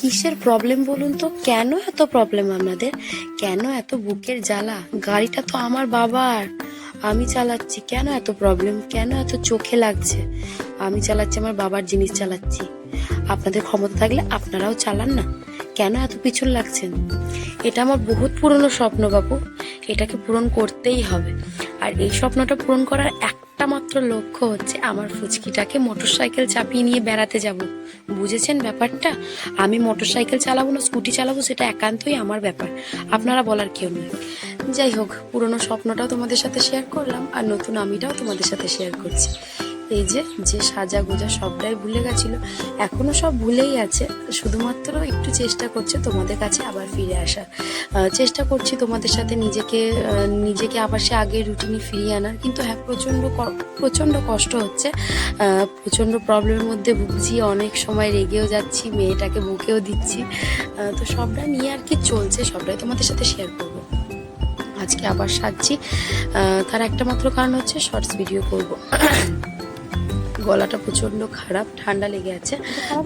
কিসের প্রবলেম বলুন তো? কেন এত প্রবলেম আপনাদের? কেন এত বুকের জ্বালা? গাড়িটা তো আমার বাবার। আমি চালাচ্ছি। কেন এত প্রবলেম কেন এত চোখে লাগছে? আমি চালাচ্ছি, আমার বাবার জিনিস চালাচ্ছি। আপনাদের ক্ষমতা থাকলে আপনারাও চালান না। কেন এত পিছন লাগছেন? এটা আমার বহুত পুরনো স্বপ্ন বাবু এটাকে পূরণ করতেই হবে। আর এই স্বপ্নটা পূরণ করার একটা মাত্র লক্ষ্য হচ্ছে আমার ফুচকিটাকে মোটরসাইকেল চাপিয়ে নিয়ে বেড়াতে যাব। বুঝেছেন ব্যাপারটা? আমি মোটরসাইকেল চালাবো না, স্কুটি চালাবো, সেটা একান্তই আমার ব্যাপার। আপনারা বলার কেউ নেই। যাই হোক, পুরনো স্বপ্নটাও তোমাদের সাথে শেয়ার করলাম, আর নতুন আমিটাও তোমাদের সাথে শেয়ার করছি। এই যে যে সাজা গোজা সবটাই ভুলে গেছিল এখনও সব ভুলেই আছে। শুধুমাত্র একটু চেষ্টা করছে তোমাদের কাছে আবার ফিরে আহ, চেষ্টা করছি তোমাদের সাথে নিজেকে নিজেকে আবার সে আগের রুটিনে ফিরিয়ে আনার। কিন্তু হ্যাঁ প্রচণ্ড প্রচণ্ড কষ্ট হচ্ছে। প্রচণ্ড প্রবলেমের মধ্যে ভুগছি অনেক সময় রেগেও যাচ্ছি মেয়েটাকে বুকেও দিচ্ছি। তো সবটা নিয়ে আর কি চলছে সবটাই তোমাদের সাথে শেয়ার করব। আজকে আবার সাজছি। তার একটা মাত্র কারণ হচ্ছে শর্টস ভিডিও করব। গলাটা প্রচণ্ড খারাপ ঠান্ডা লেগে আছে।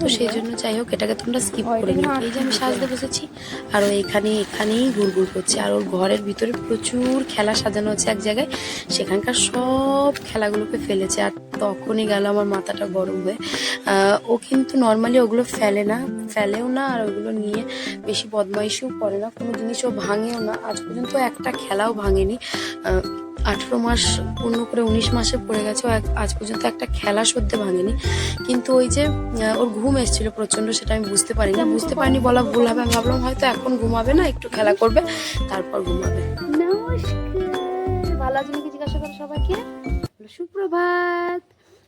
তো সেই জন্য যাই হোক এটাকে তোমরা স্কিপ করে নিও। এই যে আমি সাজতে বসেছি আর ও এখানে এখানেই ঘুরঘুর করছে। আর ওর ঘরের ভিতরে প্রচুর খেলা সাজানো আছে এক জায়গায়। সেখানকার সব খেলাগুলোকে ফেলেছে। আর তখনই গেল আমার মাথাটা গরম হয়ে। ও কিন্তু নর্মালি ওগুলো ফেলে না। ফেলেও না আর ওগুলো নিয়ে বেশি বদমাইশিও করে না। কোনো জিনিস ও ভাঙেও না। আজ পর্যন্ত একটা খেলাও ভাঙেনি। আঠেরো মাস পূর্ণ করে উনিশ মাসে পড়ে গেছে। আজ পর্যন্ত একটা খেলা সত্যি ভাঙেনি। কিন্তু ওই যে ওর ঘুম এসেছিল প্রচণ্ড সেটা আমি বুঝতে পারিনি। বুঝতে পারিনি বলা ভুল হবে। আমি ভাবলাম হয়তো এখন ঘুমাবে না একটু খেলা করবে তারপর ঘুমাবে। ভালো আছেন কি জিজ্ঞাসা করো সবাইকে। সুপ্রভাত।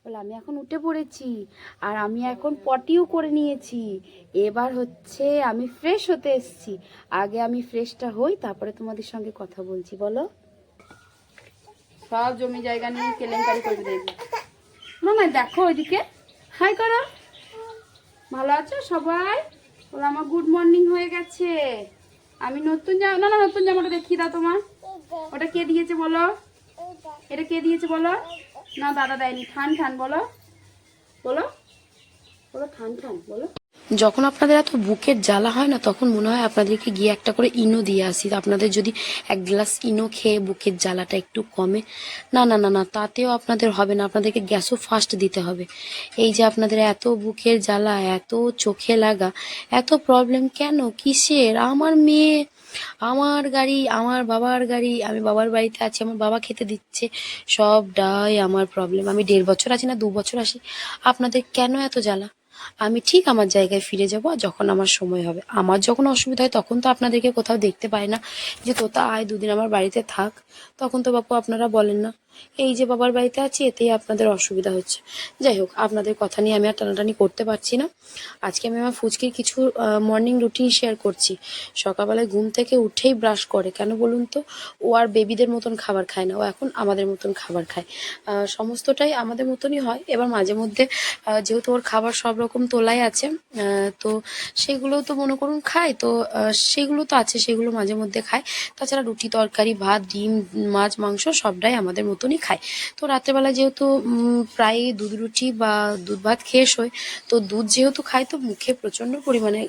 বলে আমি এখন উঠে পড়েছি আর আমি এখন পটিও করে নিয়েছি। এবার হচ্ছে আমি ফ্রেশ হতে এসেছি। আগে আমি ফ্রেশটা হই তারপরে তোমাদের সঙ্গে কথা বলছি বলো। সব জমি জায়গা নিয়ে কেলেঙ্কারি করে দেখবে না দেখো ওইদিকে। হাই করো। ভালো আছো সবাই? বলো আমার গুড মর্নিং হয়ে গেছে। আমি নতুন জামা না না, নতুন জামাটা দেখিয়ে দাও তোমার। ওটা কে দিয়েছে বলো? এটা কে দিয়েছে বলো? না, দাদা দেয়নি। ঠান ঠান বলো। বলো। বলো ঠান ঠান বলো। যখন আপনাদের এত বুকের জ্বালা হয় না, তখন মনে হয় আপনাদেরকে গিয়ে একটা করে ইনো দিয়ে আসি। আপনাদের যদি এক গ্লাস ইনো খেয়ে বুকের জ্বালাটা একটু কমে, না না না না, তাতেও আপনাদের হবে না। আপনাদেরকে গ্যাসও ফাস্ট দিতে হবে। এই যে আপনাদের এত বুকের জ্বালা, এত চোখে লাগা, এত প্রবলেম কেন? কিসের? আমার মেয়ে, আমার গাড়ি, আমার বাবার গাড়ি, আমি বাবার বাড়িতে আছি, আমার বাবা খেতে দিচ্ছে, সবটাই আমার প্রবলেম। আমি দেড় বছর আছি না, দু বছর আসি আপনাদের কেন এত জ্বালা? আমি ঠিক আমার জায়গায় ফিরে যাব যখন আমার সময় হবে। আমার যখন অসুবিধা হয় তখন তো আপনাদেরকে কোথাও দেখতে পাই না। যে তোতা আয় দুদিন আমার বাড়িতে থাক, তখন তো বাপু আপনারা বলেন না। এই যে বাবার বাড়িতে আছি, এতেই আপনাদের অসুবিধা হচ্ছে। যাই হোক, আপনাদের কথা নিয়ে আমি আর টানাটানি করতে পারছি না। আজকে আমি আমার ফুচকির কিছু মর্নিং রুটিন শেয়ার করছি। সকালবেলায় ঘুম থেকে উঠেই ব্রাশ করে। কেন বলুন তো? ও আর বেবিদের মতন খাবার খায় না। ও এখন আমাদের মতন খাবার খায়। সমস্তটাই আমাদের মতনই হয়। এবার মাঝে মধ্যে যেহেতু ওর খাবার সব রকম তোলাই আছে তো সেগুলো তো মনে করুন খায়। তো সেগুলো তো আছে, সেগুলো মাঝে মধ্যে খায়। তাছাড়া রুটি, তরকারি, ভাত, ডিম, মাছ, মাংস সবটাই আমাদের মতনই খায়। তো রাত্রেবেলা যেহেতু প্রায় দুধ রুটি বা দুধ ভাত খেয়ে শোয়, তো দুধ যেহেতু খায়, তো মুখে প্রচণ্ড পরিমাণে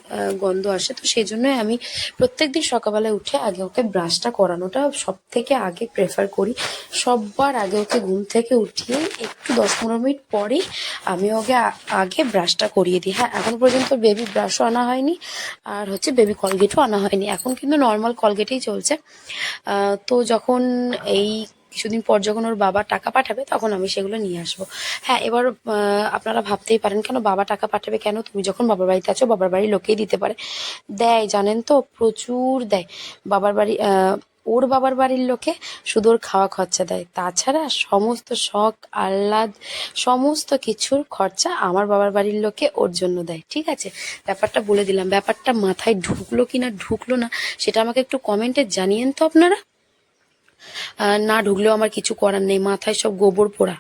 গন্ধ আসে। তো সেই জন্যই আমি প্রত্যেক দিন সকালবেলায় উঠে আগে ওকে ব্রাশটা করানোটা সব থেকে আগে প্রেফার করি। সববার আগে ওকে ঘুম থেকে উঠিয়ে একটু দশ পনেরো মিনিট পরেই আমি ওকে আগে ব্রাশটা করিয়ে দিই। হ্যাঁ এখন পর্যন্ত বেবি ব্রাশও আনা হয়নি, আর হচ্ছে বেবি কলগেটও আনা হয়নি। এখন কিন্তু নর্মাল কলগেটেই চলছে। তো যখন এই কিছুদিন পর যখন ওর বাবা টাকা পাঠাবে, তখন আমি সেগুলো নিয়ে আসব। হ্যাঁ এবার আপনারা ভাবতেই পারেন, কেন বাবা টাকা পাঠাবে? কেন তুমি যখন বাবার বাড়িতে আছো, বাবার বাড়ির লোকেই দিতে পারে। দেয়, জানেন তো, প্রচুর দেয়। বাবার বাড়ি ওর বাবার বাড়ির লোকে শুধু ওর খাওয়া খরচা দেয়। তাছাড়া সমস্ত শখ, আহ্লাদ, সমস্ত কিছুর খরচা আমার বাবার বাড়ির লোকে ওর জন্য দেয়। ঠিক আছে? ব্যাপারটা বলে দিলাম। ব্যাপারটা মাথায় ঢুকলো কি না? ঢুকলো না। সেটা আমাকে একটু কমেন্টে জানিয়েন তো আপনারা। না ঢুকলেও আমার কিছু করার নেই। মাথায় সব গোবর পোড়া,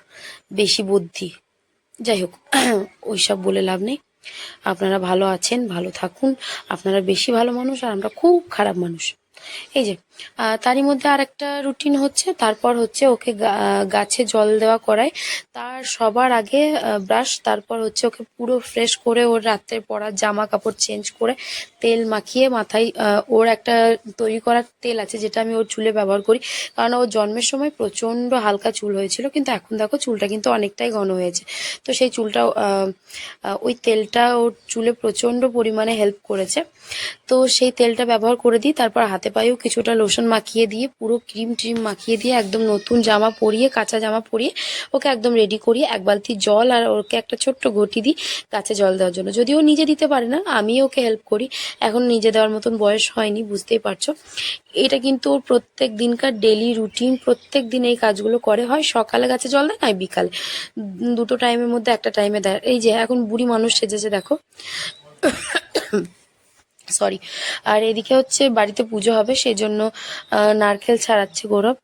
বেশি বুদ্ধি। যাই হোক, ওইসব বলে লাভ নেই। আপনারা ভালো আছেন, ভালো থাকুন। আপনারা বেশি ভালো মানুষ আর আমরা খুব খারাপ মানুষ। এই যে তারই মধ্যে আর একটা রুটিন হচ্ছে তারপর হচ্ছে ওকে গাছে জল দেওয়া করায়। তার সবার আগে ব্রাশ তারপর হচ্ছে ওকে পুরো ফ্রেশ করে ওর রাত্রে পরার জামা কাপড় চেঞ্জ করে তেল মাখিয়ে মাথায় ওর একটা তৈরি করার তেল আছে যেটা আমি ওর চুলে ব্যবহার করি। কারণ ওর জন্মের সময় প্রচণ্ড হালকা চুল হয়েছিল কিন্তু এখন দেখো চুলটা কিন্তু অনেকটাই ঘন হয়েছে। তো সেই আহ, ওই তেলটা ওর চুলে প্রচণ্ড পরিমাণে হেল্প করেছে। তো সেই তেলটা ব্যবহার করে দিই তারপর হাতে পায়েও কিছুটা লোশন মাখিয়ে দিয়ে, পুরো ক্রিম ট্রিম মাখিয়ে দিয়ে একদম নতুন জামা পরিয়ে, কাঁচা জামা পরিয়ে ওকে একদম রেডি করিয়ে এক বালতি জল আর ওকে একটা ছোট্ট ঘটি দিই গাছে জল দেওয়ার জন্য। যদিও নিজে দিতে পারে না, আমি ওকে হেল্প করি। এখন নিজে দেওয়ার মতন বয়স হয়নি, বুঝতেই পারছ। এটা কিন্তু ওর প্রত্যেক দিনকার ডেলি রুটিন প্রত্যেক দিন এই কাজগুলো করে। হয় সকালে গাছে জল দেয়, নয় বিকালে। দুটো টাইমের মধ্যে একটা টাইমে দেয়। এই যে, এখন বুড়ি মানুষ সেজেছে, দেখো। সরি আর এদিকে হচ্ছে বাড়িতে পুজো হবে সেই জন্য নারকেল ছাড়াচ্ছে গৌরব।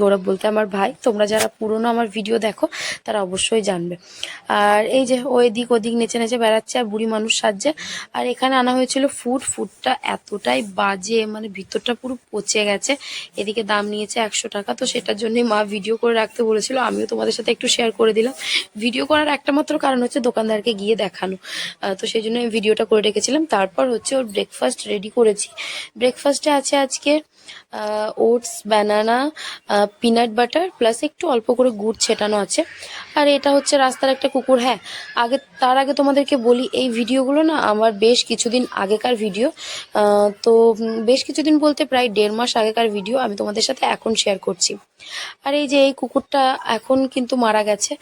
গৌরব বলতে আমার ভাই। তোমরা যারা পুরনো আমার ভিডিও দেখো, তারা অবশ্যই জানবে। আর এই যে ও এদিক ওদিক নেচে নেচে বেড়াচ্ছে আর বুড়ি মানুষ সাজছে। আর এখানে আনা হয়েছিল ফুড ফুডটা এতটাই বাজে মানে ভিতরটা পুরো পচে গেছে। এদিকে দাম নিয়েছে একশো টাকা, তো সেটার জন্যই মা ভিডিও করে রাখতে বলেছিল। আমিও তোমাদের সাথে একটু শেয়ার করে দিলাম। ভিডিও করার একটা মাত্র কারণ হচ্ছে দোকানদারকে গিয়ে দেখানো। তো সেই জন্য আমি ভিডিওটা করে রেখেছিলাম। তারপর হচ্ছে ওর ব্রেকফাস্ট রেডি করেছি। ব্রেকফাস্টে আছে আজকে oats banana peanut butter plus একটু অল্প করে গুড় ছেটানো আছে। আর এটা হচ্ছে রাস্তার একটা কুকুর। হ্যাঁ আগে, তার আগে তোমাদেরকে বলি, এই ভিডিওগুলো না আমার বেশ কিছুদিন আগেকার ভিডিও তো বেশ কিছুদিন বলতে প্রায় দেড় মাস আগেকার ভিডিও আমি তোমাদের সাথে এখন শেয়ার করছি। আর এই যে এই কুকুরটা এখন কিন্তু মারা গেছে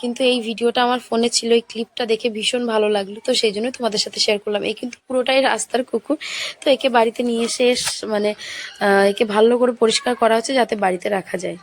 কিন্তু এই ভিডিওটা আমার ফোনে ছিল, এই ক্লিপটা দেখে ভীষণ ভালো লাগল, তো সেই জন্যই তোমাদের সাথে শেয়ার করলাম। এই কিন্তু পুরোটাই রাস্তার কুকুর, তো একে বাড়িতে নিয়ে এসে মানে একে ভালো করে পরিষ্কার করা হচ্ছে যাতে বাড়িতে রাখা যায়।